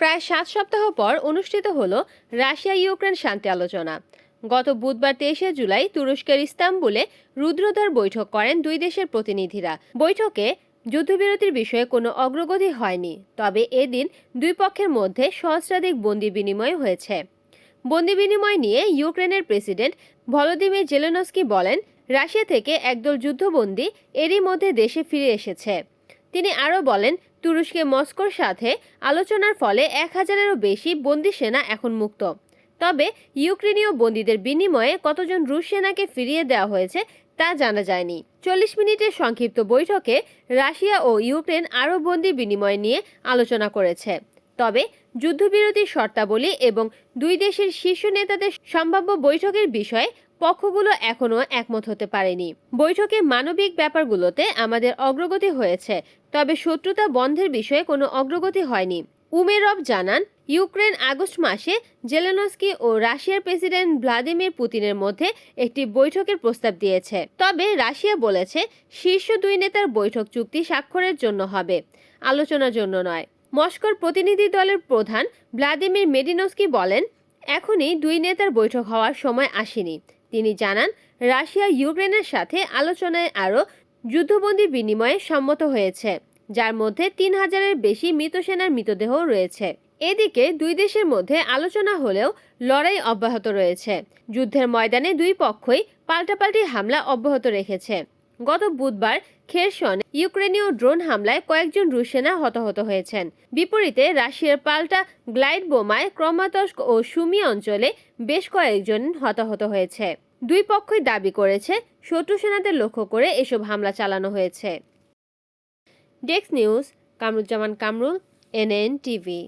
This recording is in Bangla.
প্রায় সাত সপ্তাহ পর অনুষ্ঠিত হল রাশিয়া ইউক্রেন শান্তি আলোচনা। গত বুধবার তেইশে জুলাই তুরস্কের ইস্তাম্বুলে রুদ্রদ্বার বৈঠক করেন দুই দেশের প্রতিনিধিরা। বৈঠকে যুদ্ধবিরতির বিষয়ে কোনো অগ্রগতি হয়নি, তবে এদিন দুই পক্ষের মধ্যে সহস্রাধিক বন্দি বিনিময় হয়েছে। বন্দি বিনিময় নিয়ে ইউক্রেনের প্রেসিডেন্ট ভলোদিমির জেলেনস্কি বলেন, রাশিয়া থেকে একদল যুদ্ধবন্দী এরই মধ্যে দেশে ফিরে এসেছে। তিনি আরও বলেন তুরস্কে মস্কোর সাথে আলোচনার ফলে এক হাজারেরও বেশি বন্দি সেনা এখন মুক্ত। তবে ইউক্রেনীয় বন্দীদের বিনিময়ে কতজন রুশ সেনাকে ফিরিয়ে দেওয়া হয়েছে তা জানা যায়নি। চল্লিশ মিনিটের সংক্ষিপ্ত বৈঠকে রাশিয়া ও ইউক্রেন আরও বন্দি বিনিময় নিয়ে আলোচনা করেছে। তবে যুদ্ধবিরতির শর্তাবলী এবং দুই দেশের শীর্ষ নেতাদের সম্ভাব্য বৈঠকের বিষয়ে পক্ষগুলো এখনও একমত হতে পারেনি। বৈঠকে মানবিক ব্যাপারগুলোতে আমাদের অগ্রগতি হয়েছে, তবে শত্রুতা বন্ধের বিষয়ে কোনো অগ্রগতি হয়নি। উমেরব জানান, ইউক্রেন আগস্ট মাসে জেলেনস্কি ও রাশিয়ার প্রেসিডেন্ট ভ্লাদিমির পুতিনের মধ্যে একটি বৈঠকের প্রস্তাব দিয়েছে। তবে রাশিয়া বলেছে, শীর্ষ দুই নেতার বৈঠক চুক্তি স্বাক্ষরের জন্য হবে। আলোচনার জন্য নয়। মস্কোর প্রতিনিধি দলের প্রধান ভ্লাদিমির মেডিনস্কি বলেন, এখনই দুই নেতার বৈঠক হওয়ার সময় আসেনি। তিনি জানান, রাশিয়া ইউক্রেনের সাথে আলোচনায় আরও যুদ্ধবন্দী বিনিময়ে সম্মত হয়েছে, যার মধ্যে তিন হাজারের বেশি মৃত সেনার মৃতদেহ রয়েছে। এদিকে দুই দেশের মধ্যে আলোচনা হলেও লড়াই অব্যাহত রয়েছে। যুদ্ধের ময়দানে দুই পক্ষই পাল্টাপাল্টি হামলা অব্যাহত রেখেছে। গত বুধবার খেরসন ইউক্রেনীয় ড্রোন হামলায় কয়েকজন রুশ সেনা হতাহত হয়েছেন। বিপরীতে রাশিয়ার পাল্টা গ্লাইড বোমায় ক্রমাতস্ক ও সুমি অঞ্চলে বেশ কয়েকজন হতাহত হয়েছে। দুই পক্ষই দাবি করেছে, শত্রু সেনাদের লক্ষ্য করে এসব হামলা চালানো হয়েছে। ডেক্স news, Kamruzzaman Kamrul, NN TV.